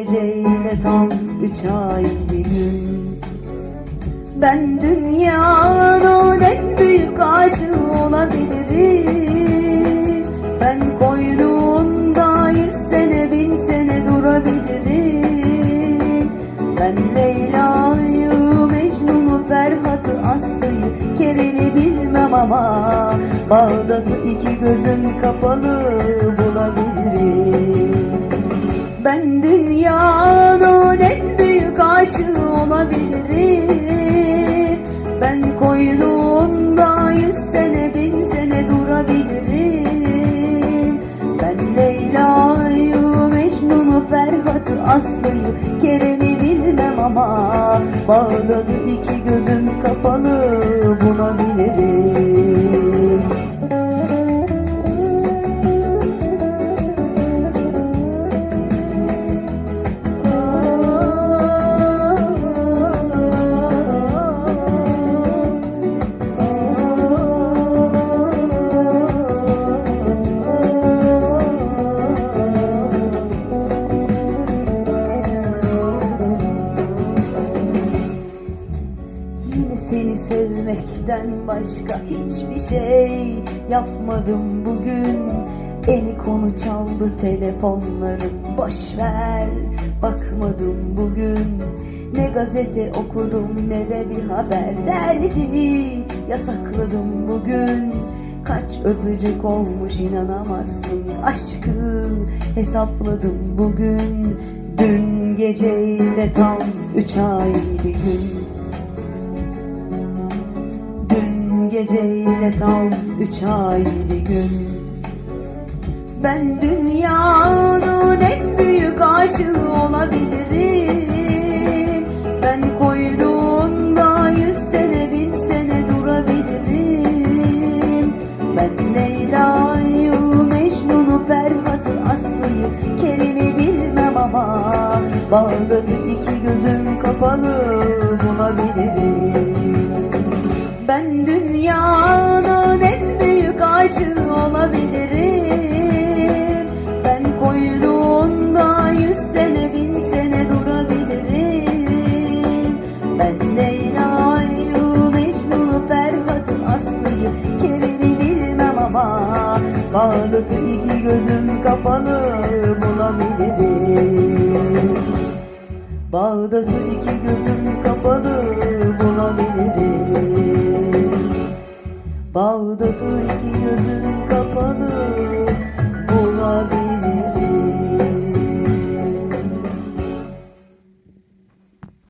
Geceyle tam üç ay bir gün. Ben dünyanın en büyük aşığı olabilirim. Ben koynunda yüz sene bin sene durabilirim. Ben Leyla'yı, Mecnun'u, Ferhat'ı, Aslı'yı, Kerem'i bilmem ama Bağdat'ı iki gözüm kapalı bulabilirim ben dünyanın en büyük aşığı olabilirim. Ben koynunda yüz sene bin sene durabilirim. Ben Leyla'yı, Mecnun'u, Ferhat'ı, Aslı'yı, Kerem'i bilmem ama Bağdat'ı iki gözüm kapalı bulabilirim sevmekten başka hiçbir şey yapmadım bugün. Eni konu çaldı telefonlarım boş ver bakmadım bugün. Ne gazete okudum ne de bir haber derdi yasakladım bugün. Kaç öpücük olmuş inanamazsın aşkı hesapladım bugün. Dün geceyle tam üç ay bir gün geceyle tam üç ay bir gün. Ben dünyanın en büyük aşığı olabilirim. Ben koynunda yüz sene bin sene durabilirim. Ben Leyla'yı, Mecnun'u, Ferhat'ı, Aslı'yı, Kerim'i bilmem ama Bağdat'ı iki gözüm kapalı bulabilirim Leyla'yı, Mecnun'u, Ferhat'ı, Aslı'yı, Kerem'i bilmem ama Bağdat'ı iki gözüm kapalı bulabilirim. Bağdat'ı iki gözüm